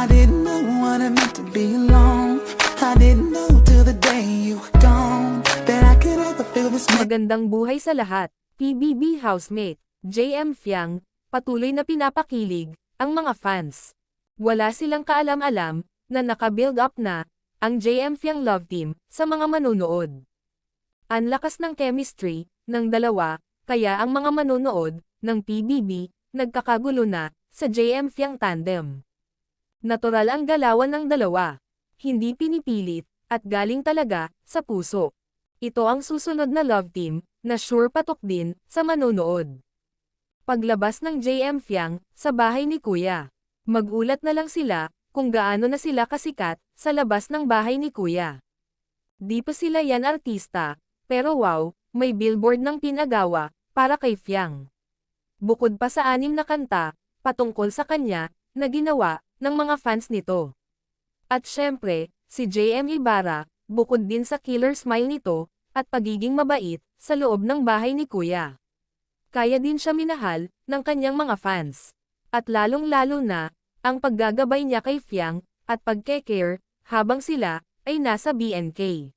I didn't know what it meant to be alone. I didn't know till the day you were gone that I could ever feel this. Magandang buhay sa lahat, PBB housemate, JM Fiang, patuloy na pinapakilig, ang mga fans. Wala silang kaalam-alam, na naka-build up na, ang JM Fiang love team, sa mga manunood. Ang lakas ng chemistry, ng dalawa, kaya ang mga manunood, ng PBB, nagkakagulo na, sa JM Fiang tandem. Natural ang galawan ng dalawa. Hindi pinipilit, at galing talaga, sa puso. Ito ang susunod na love team, na sure patok din, sa manonood. Paglabas ng JM Fiang, sa bahay ni Kuya. Magulat na lang sila, kung gaano na sila kasikat, sa labas ng bahay ni Kuya. Di pa sila yan artista, pero wow, may billboard ng pinagawa, para kay Fiang. Bukod pa sa anim na kanta, patungkol sa kanya, na ginawa, ng mga fans nito. At syempre, si JM Ibarra, bukod din sa killer smile nito, at pagiging mabait, sa loob ng bahay ni Kuya. Kaya din siya minahal, ng kanyang mga fans. At lalong-lalo na, ang paggagabay niya kay Fiang, at pagke-care, habang sila, ay nasa BNK.